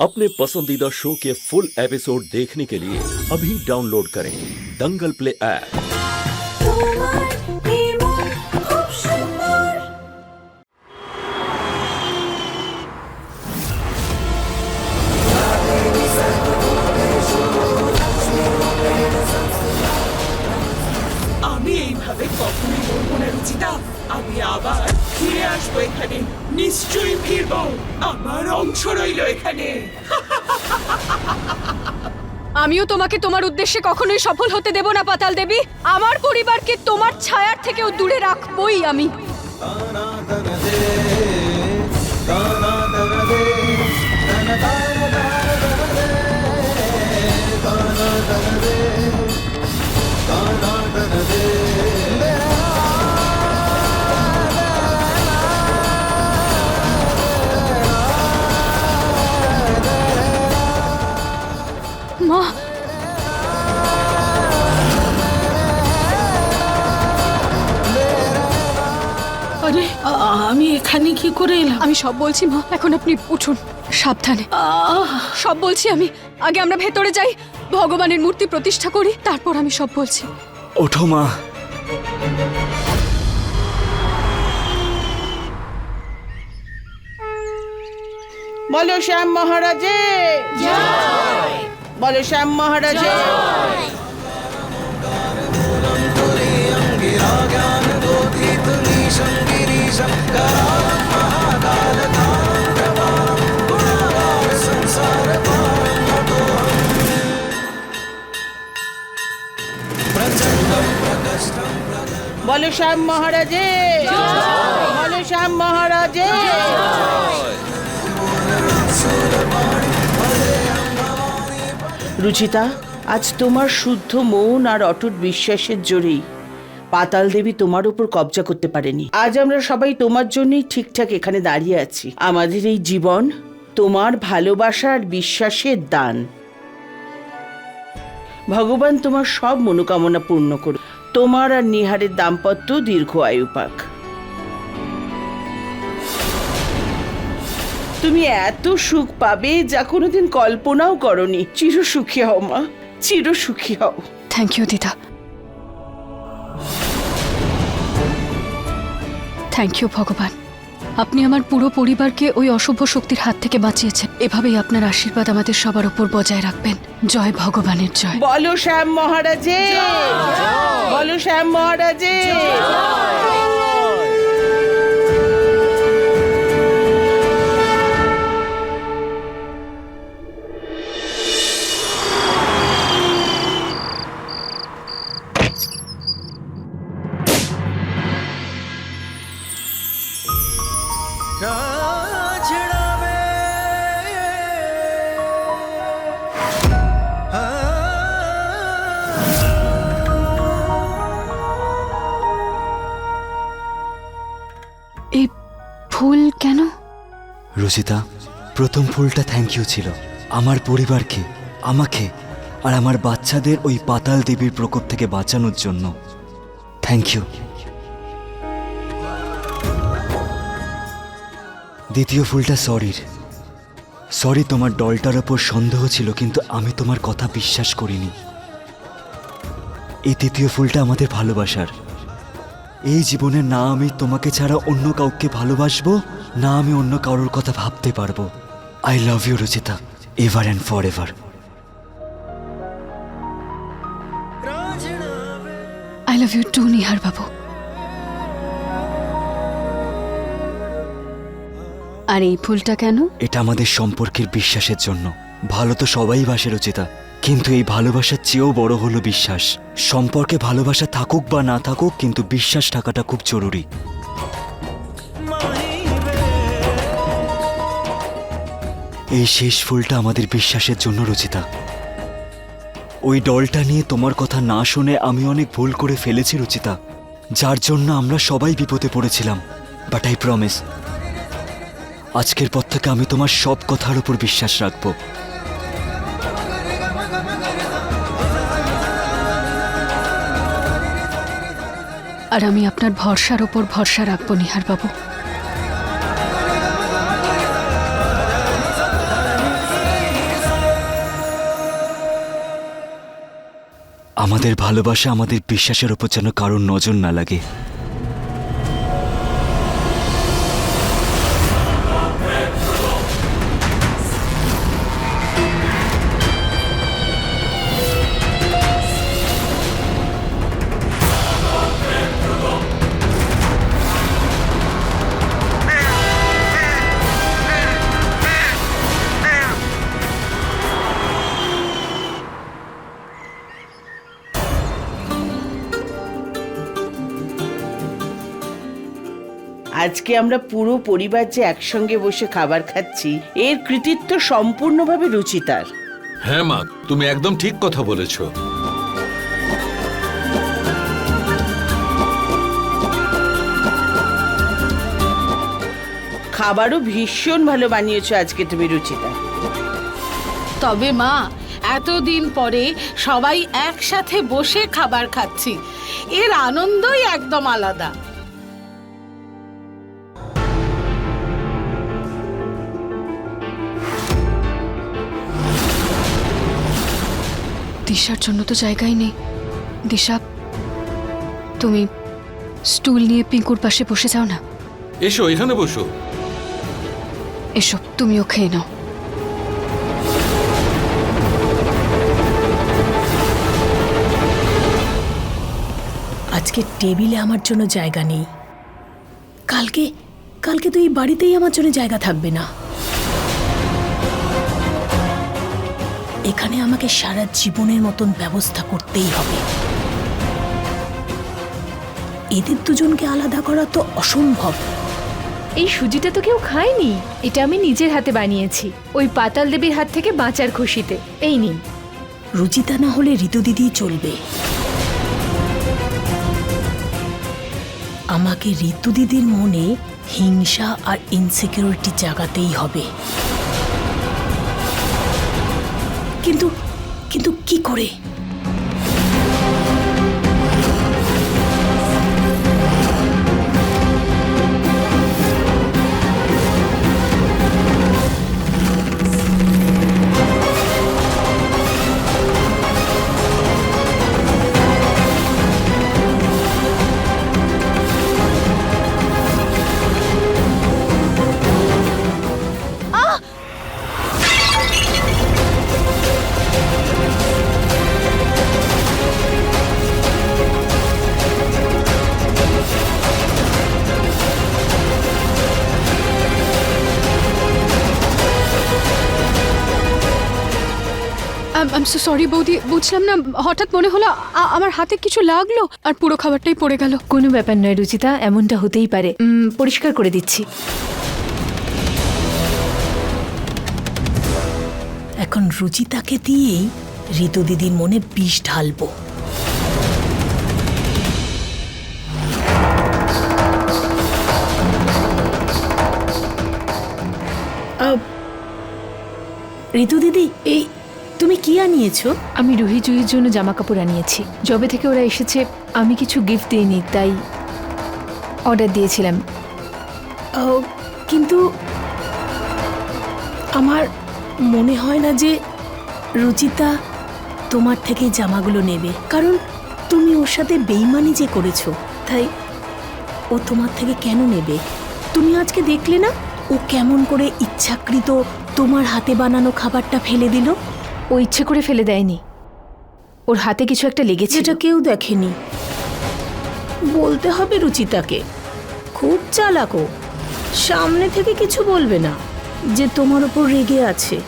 अपने पसंदीदा शो के फुल एपिसोड देखने के लिए अभी डाउनलोड करें दंगल प्ले ऐप তোমার নির্মল খুব সুন্দর আমি এইভাবে কখনোই বলবো না রুচিতা আমি আবার ফিরে আসবো এখানে নিশ্চয়ই ফিরব। আমার অংশ রইল এখানে। আমিও তোমাকে তোমার উদ্দেশ্যে কখনোই সফল হতে দেব না, পাতাল দেবী। আমার পরিবারকে তোমার ছায়ার থেকেও দূরে রাখবই আমি। এখানে কি করে এলাম? আমি সব বলছি মা। এখন আপনি উঠুন। সাবধানে। আহ, সব বলছি আমি। আগে আমরা ভেতরে যাই ভগবানের মূর্তি প্রতিষ্ঠা করি তারপর আমি সব বলছি। ওঠো মা। বলো শ্যাম মহারাজে। বলো শ্যাম মহারাজে। বলো শ্যাম মহারাজে। বলো শ্যাম মহারাজে। রুচিতা, আজ তোমার শুদ্ধ মন আর অটুট বিশ্বাসের জোরেই। পাতাল দেবী তোমার উপর কবজা করতে পারেনি। আজ আমরা সবাই তোমার জন্যই ঠিকঠাক এখানে দাঁড়িয়ে আছি। আমাদের এই জীবন তোমার ভালোবাসা আর বিশ্বাসের দান। ভগবান তোমার সব মনোকামনা পূর্ণ করুন। তোমার আর নিহারের দাম্পত্য দীর্ঘ আয়ু পাক। তুমি এত সুখ পাবে যা কোনোদিন কল্পনাও করনি। চির সুখী হও মা চির সুখী হও। থ্যাংক ইউ দিদা। থ্যাংক ইউ ভগবান। আপনি আমার পুরো পরিবারকে ওই অশুভ শক্তির হাত থেকে বাঁচিয়েছেন। এভাবেই আপনার আশীর্বাদ আমাদের সবার উপর বজায় রাখবেন। জয় ভগবানের জয়। বলো শ্যাম মহারাজে। বলো শ্যাম মহারাজে। রুচিতা প্রথম ফুলটা থ্যাংক ইউ ছিল। আমার পরিবারকে, আমাকে আর আমার বাচ্চাদের ওই পাতাল দেবীর প্রকোপ থেকে বাঁচানোর জন্য। থ্যাংক ইউ দ্বিতীয় ফুলটা সরির সরি তোমার ডলটার ওপর সন্দেহ ছিল, কিন্তু আমি তোমার কথা বিশ্বাস করিনি। এই তৃতীয় ফুলটা আমাদের ভালোবাসার। এই জীবনে না আমি তোমাকে ছাড়া অন্য কাউকে ভালোবাসবো? না আমি অন্য কারোর কথা ভাবতে পারব। I love you Ruchita. Ever and for ever I love you too Nihar বাবু। আর এই ফুলটা কেন? এটা আমাদের সম্পর্কের বিশ্বাসের জন্য। ভালো তো সবাই বাসে রচিতা। কিন্তু এই ভালোবাসার চেয়েও বড় হলো বিশ্বাস। সম্পর্কে ভালোবাসা থাকুক বা না থাকুক কিন্তু বিশ্বাস থাকাটা খুব জরুরি। এই শেষ ফুলটা আমাদের বিশ্বাসের জন্য, রচিতা। ওই ডলটা নিয়ে তোমার কথা না শুনে আমি অনেক ভুল করে ফেলেছি, রচিতা। যার জন্য আমরা সবাই বিপদে পড়েছিলাম বাট আই প্রমিস আজকের পর থেকে আমি তোমার সব কথার উপর বিশ্বাস রাখব। আর আমি আপনার ভরসার ওপর ভরসা রাখব নিহার আমাদের ভালোবাসা আমাদের বিশ্বাসের উপর যেন কারোর নজর না লাগে। আজকে আমরা পুরো পরিবার যে একসঙ্গে বসে খাবার খাচ্ছি এর কৃতিত্ব সম্পূর্ণভাবে রুচিতার। হ্যাঁ মা তুমি একদম ঠিক কথা বলেছ। খাবারও ভীষণ ভালো বানিয়েছো আজকে তুমি রুচিতা। তবে মা এতদিন পরে সবাই একসাথে বসে খাবার খাচ্ছি। এর আনন্দই একদম আলাদা। দিশার জন্য তো জায়গাই নেই। দিশা তুমি স্টুল নিয়ে পিঙ্কুর পাশে বসে যাও না। এসো এখানে বসো। এসব তুমিও খেয়ে নাও। আজকে টেবিলে আমার জন্য জায়গা নেই। কালকে কালকে তো এই বাড়িতেই আমার জন্য জায়গা থাকবে না। এখানে আমাকে সারা জীবনের মতন ব্যবস্থা করতেই হবে। এদের দুজনকে আলাদা করা তো অসম্ভব। এই সুজিটা তো কেউ খায়নি। এটা আমি নিজের হাতে বানিয়েছি। ওই পাতাল দেবীর হাত থেকে বাঁচার খুশিতে। এই নিন। রুচিতা না হলে ঋতু দিদি চলবে। আমাকে ঋতু দিদির মনে হিংসা আর ইনসিকিউরিটি জাগাতেই হবে। কিন্তু কিন্তু কি করে? সো সরি বৌদি। বুঝলাম না, হঠাৎ মনে হলো আমার হাতে কিছু লাগল আর পুরো খাবারটাই পড়ে গেল। কোনো ব্যাপার নয়, রুচিতা, এমনটা হতেই পারে। পরিষ্কার করে দিচ্ছি। এখন রুচিতাকে দিয়েই ঋতু দিদির মনে বিষ ঢালবো। ঋতু দিদি, এই তুমি কি আনিয়েছো? আমি রুহি জুহির জন্য জামা কাপড় আনিয়েছি। যবে থেকে ওরা এসেছে আমি কিছু গিফট দিইনি তাই অর্ডার দিয়েছিলাম। আহ, কিন্তু আমার মনে হয় না যে রুচিতা তোমার থেকে জামাগুলো নেবে। কারণ তুমি ওর সাথে বেইমানি যে করেছ তাই ও তোমার থেকে কেন নেবে? তুমি আজকে দেখলে না ও কেমন করে ইচ্ছাকৃত তোমার হাতে বানানো খাবারটা ফেলে দিল? ও ইচ্ছে করে ফেলে দেয়নি। ওর হাতে কিছু একটা লেগেছে যেটা কেউ দেখেনি। বলতে হবে রুচিতাকে খুব চালাক সামনে থেকে কিছু বলবে না যে তোমার ওপর রেগে আছে।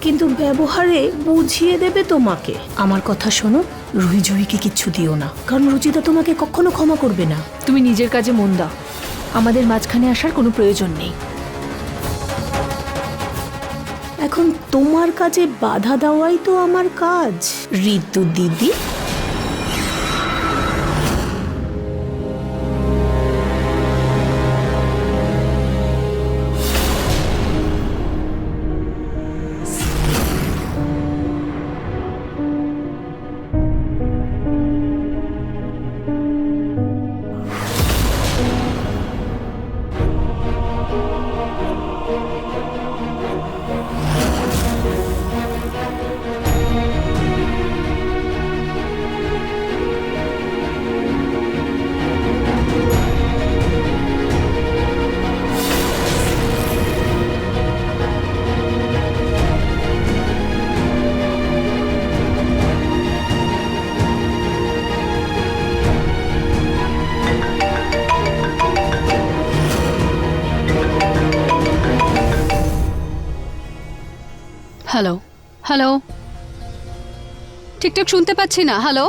কিন্তু ব্যবহারে বুঝিয়ে দেবে তোমাকে। আমার কথা শোনো রুহি জুহিকে কিচ্ছু দিও না। কারণ রুচিতা তোমাকে কখনো ক্ষমা করবে না। তুমি নিজের কাজে মন দাও। আমাদের মাঝখানে আসার কোনো প্রয়োজন নেই। এখন তোমার কাজে বাধা দেওয়াই তো আমার কাজ। ঋতু দিদি হ্যালো হ্যালো ঠিকঠাক শুনতে পাচ্ছি না। হ্যালো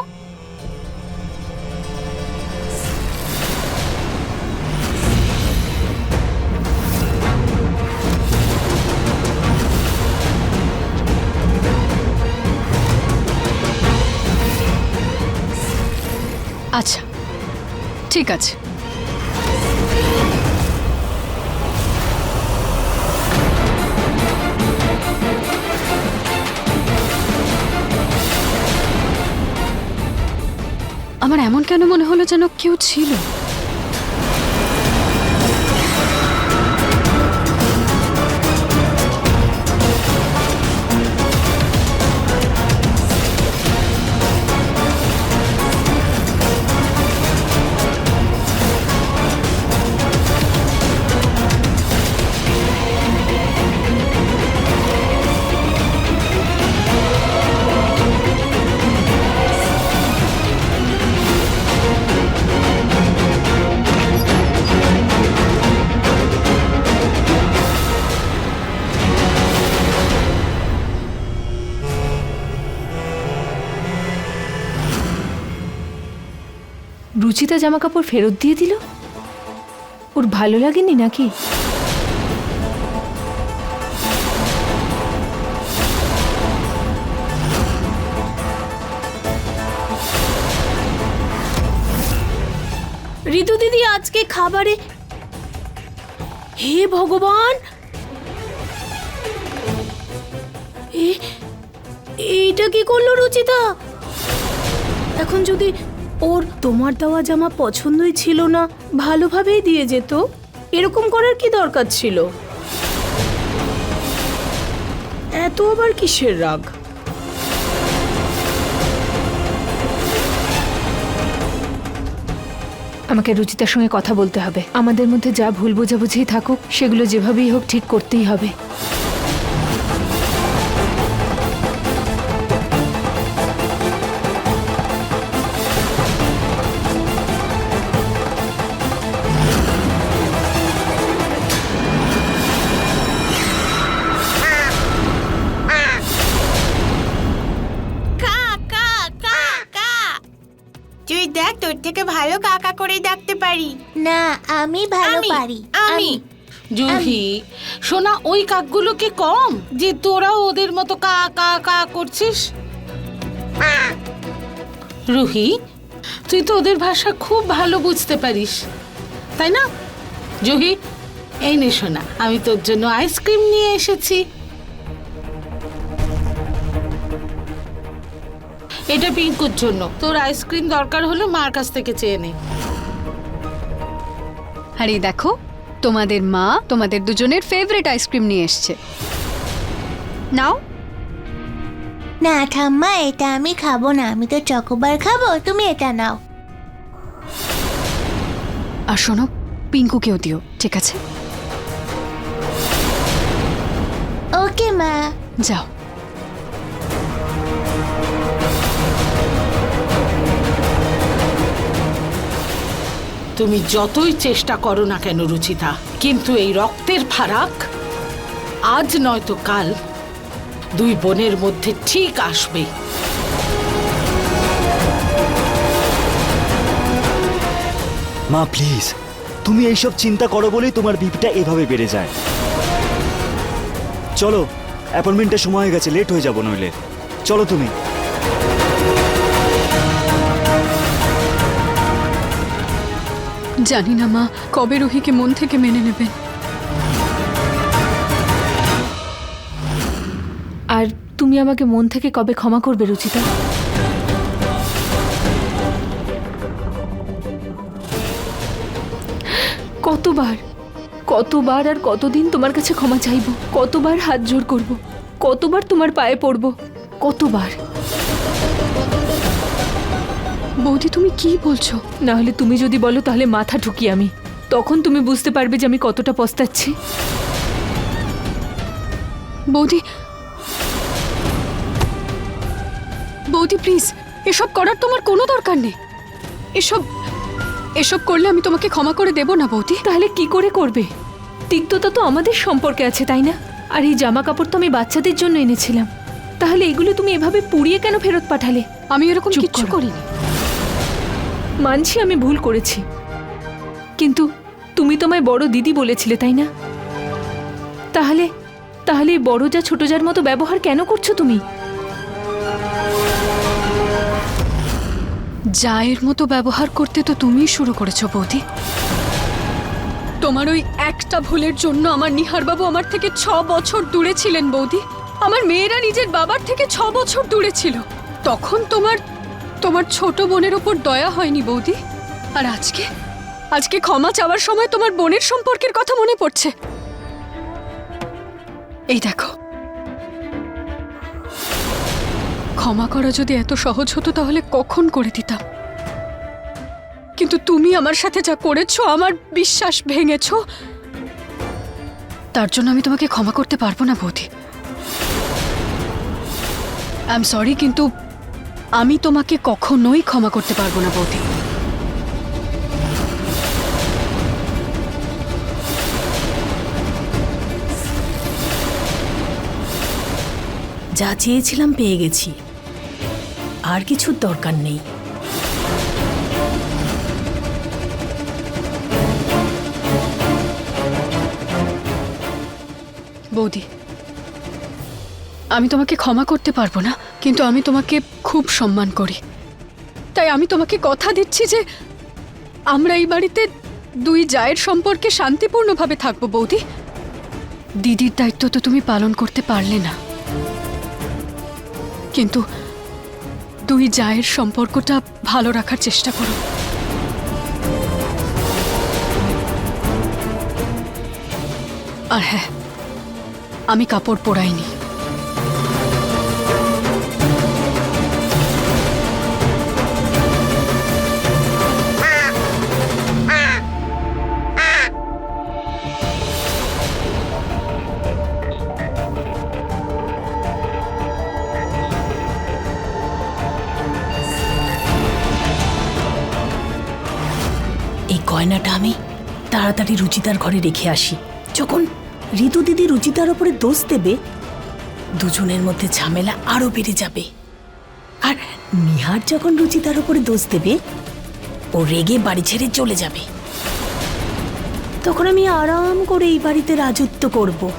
আচ্ছা ঠিক আছে। আমার এমন কেন মনে হলো যেন কেউ ছিল? রুচিতা জামা কাপড় ফেরত দিয়ে দিল? ওর ভালো লাগেনি নাকি? ঋতু দিদি, আজকে খাবারে হে ভগবান! এইটা কি করল রুচিতা? এখন যদি ওর তোমার দেওয়া জামা পছন্দই ছিল না, ভালোভাবেই দিয়ে যেত। এরকম করার কি দরকার ছিল? এত আবার কিসের রাগ? আমাকে রুচিতার সঙ্গে কথা বলতে হবে। আমাদের মধ্যে যা ভুল বোঝাবুঝি থাকুক, সেগুলো যেভাবেই হোক ঠিক করতেই হবে। কাকা করে ডাকতে পারি। না আমি ভালো পারি। আমি। জুহি সোনা ওই কাকগুলোকে কম? যে তোরাও ওদের মতো কা কা কা করছিস? রুহি তুই তো ওদের ভাষা খুব ভালো বুঝতে পারিস তাই না? জুহি এই নে সোনা আমি তোর জন্য আইসক্রিম নিয়ে এসেছি। এটা পিঙ্কুর জন্য। তোর আইসক্রিম দরকার হলে মার কাছ থেকে চেয়ে নে। আরে দেখো তোমাদের মা তোমাদের দুজনের ফেভারিট আইসক্রিম নিয়ে এসছে। নাও। না ঠাম্মা এটা আমি খাব না আমি তো চকোবার খাব তুমি এটা নাও। আর শোনো পিঙ্কুকেও দিও ঠিক আছে? ওকে মা। যাও। তুমি যতই চেষ্টা করো না কেন, রুচিতা, কিন্তু এই রক্তের ফারাক আজ নয়তো কাল দুই বোনের মধ্যে ঠিক আসবে। মা, প্লিজ, তুমি এইসব চিন্তা করো বলেই তোমার বিপিটা এভাবে বেড়ে যায়। চলো, অ্যাপয়েন্টমেন্টের সময় হয়ে গেছে, লেট হয়ে যাব নইলে। চলো তুমি। জানি না মা, কবে রুহিকে মন থেকে মেনে নেবেন আর তুমি আমাকে মন থেকে কবে ক্ষমা করবে, রুচিতা? কতবার কতবার আর কতদিন তোমার কাছে ক্ষমা চাইব? কতবার হাত জোর করব? কতবার তোমার পায়ে পড়ব? কতবার? বৌদি তুমি কি বলছো? না হলে তুমি যদি বলো তাহলে মাথা ঠুকি আমি। তখন তুমি বুঝতে পারবে যে আমি কতটা পস্তাচ্ছি। বৌদি। বৌদি প্লিজ এসব করার তোমার কোনো দরকার নেই। এসব এসব করলে আমি তোমাকে ক্ষমা করে দেব না বৌদি। তাহলে কি করে করবে? তিক্ততা তো আমাদের সম্পর্কে আছে তাই না? আর এই জামা কাপড় তো আমি বাচ্চাদের জন্য এনেছিলাম। তাহলে এগুলো তুমি এভাবে পুড়িয়ে কেন ফেরত পাঠালে? আমি এরকম কিচ্ছু করো। করিনি। মানছি আমি ভুল করেছি। কিন্তু তুমি তোমায় বড় দিদি বলেছিলে, তাই না? তাহলে তাহলে বড় যা ছোট যার মতো ব্যবহার কেন করছ তুমি? জায়ের মতো ব্যবহার করতে তো তুমিই শুরু করেছ, বৌদি। তোমার ওই একটা ভুলের জন্য আমার নিহারবাবু আমার থেকে ছ বছর দূরে ছিলেন, বৌদি। আমার মেয়েরা নিজের বাবার থেকে ছ বছর দূরে ছিল। তখন তোমার তোমার ছোট বোনের ওপর দয়া হয়নি বৌদি? আর আজকে? আজকে ক্ষমা চাওয়ার সময় তোমার বোনের সম্পর্কের কথা মনে পড়ছে। এই দেখো। ক্ষমা করা যদি এত সহজ হতো তাহলে কখন করে দিতাম? কিন্তু তুমি আমার সাথে যা করেছ, আমার বিশ্বাস ভেঙেছো। তার জন্য আমি তোমাকে ক্ষমা করতে পারব না, বৌদি। আই এম সরি কিন্তু আমি তোমাকে কখনোই ক্ষমা করতে পারব না, বৌদি। যা চেয়েছিলাম পেয়ে গেছি। আর কিছুর দরকার নেই। বৌদি, আমি তোমাকে ক্ষমা করতে পারব না, কিন্তু আমি তোমাকে খুব সম্মান করি। তাই আমি তোমাকে কথা দিচ্ছি যে আমরা এই বাড়িতে দুই জায়ের সম্পর্কে শান্তিপূর্ণভাবে থাকব, বৌদি। দিদির দায়িত্ব তো তুমি পালন করতে পারলে না। কিন্তু দুই জায়ের সম্পর্কটা ভালো রাখার চেষ্টা করো। আর হ্যাঁ আমি কাপড় পরাইনি। তাড়াতাড়ি রুচিতার ঘরে রেখে আসি। যখন ঋতু দিদি রুচিতার ওপরে দোষ দেবে, দুজনের মধ্যে ঝামেলা আরও বেড়ে যাবে। আর নিহার যখন রুচিতার ওপরে দোষ দেবে, ও রেগে বাড়ি ছেড়ে চলে যাবে। তখন আমি আরাম করে এই বাড়িতে রাজত্ব করব।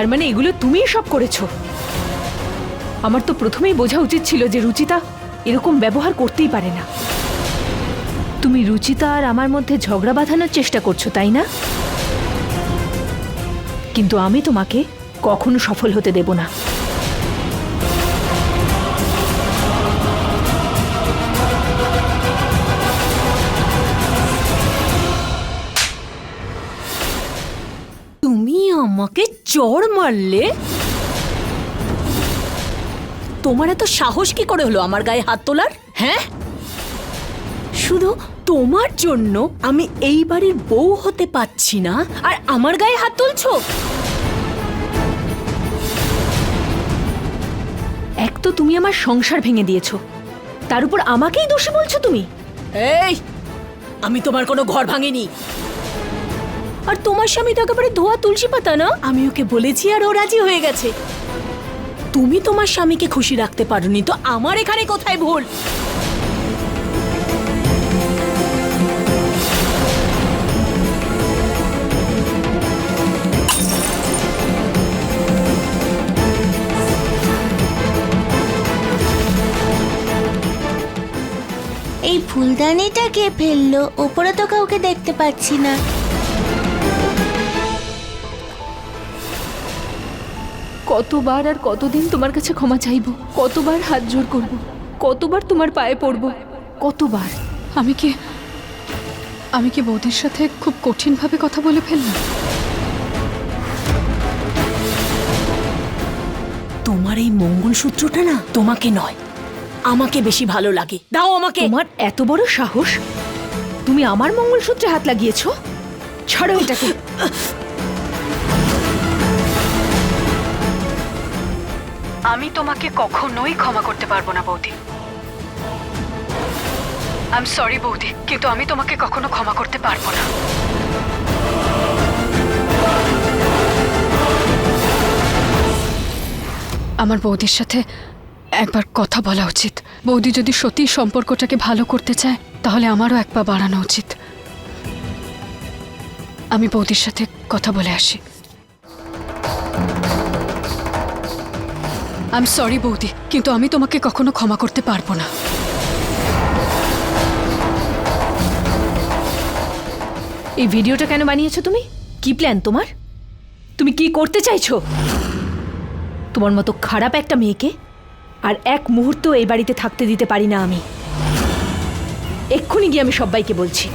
তার মানে এগুলো তুমিই সব করেছ? আমার তো প্রথমেই বোঝা উচিত ছিল যে রুচিতা এরকম ব্যবহার করতেই পারে না। তুমি রুচিতা আর আমার মধ্যে ঝগড়া বাঁধানোর চেষ্টা করছ, তাই না? কিন্তু আমি তোমাকে কখনো সফল হতে দেব না। তুমি আমাকে চড় মারলে? তোমার এত সাহস কি করে হলো আমার গায়ে হাত তোলার? হ্যাঁ? শুধু তোমার জন্য আমি এই বাড়ির বউ হতে পাচ্ছি না, আর আমার গায়ে হাত তুলছো? এক তো তুমি আমার সংসার ভেঙে দিয়েছ, তার উপর আমাকেই দোষী বলছো তুমি? এই, আমি তোমার কোনো ঘর ভাঙিনি। আর তোমার স্বামী তো একেবারে ধোয়া তুলসী পাতা না? আমি ওকে বলেছি আর ও রাজি হয়ে গেছে। তুমি তোমার স্বামীকে খুশি রাখতে পারোনি তো আমার এখানে কোথায় ভুল? এই ফুলদানিটা কে ফেলল? ওপরে তো কাউকে দেখতে পাচ্ছি না। কতবার আর কতদিন তোমার কাছে ক্ষমা চাইব? কতবার হাত জোর করব? কতবার তোমার পায়ে পড়ব? কতবার? আমি কি আমি কি বৌদির সাথে খুব কঠিনভাবে কথা বলে ফেললাম? তোমার এই মঙ্গলসূত্রটা না তোমাকে নয় আমাকে বেশি ভালো লাগে। দাও আমাকে। তোমার এত বড় সাহস? তুমি আমার মঙ্গলসূত্রে হাত লাগিয়েছো? ছাড়ো এটাকে। আমি তোমাকে কখনোই ক্ষমা করতে পারব না, বৌদি। আই এম সরি বৌদি, কিন্তু আমি তোমাকে কখনো ক্ষমা করতে পারব না। আমার বৌদির সাথে একবার কথা বলা উচিত। বৌদি যদি সত্যি সম্পর্কটাকে ভালো করতে চায়, তাহলে আমারও এক পা বাড়ানো উচিত। আমি বৌদির সাথে কথা বলে আসি। আই এম সরি বৌদি, কিন্তু আমি তোমাকে কখনো ক্ষমা করতে পারব না। এই ভিডিওটা কেন বানিয়েছো তুমি? কি প্ল্যান তোমার? তুমি কি করতে চাইছো? তোমার মতো খারাপ একটা মেয়েকে আর এক মুহূর্ত এই বাড়িতে থাকতে দিতে পারি না আমি। এক্ষুনি গিয়ে আমি সবাইকে বলছি।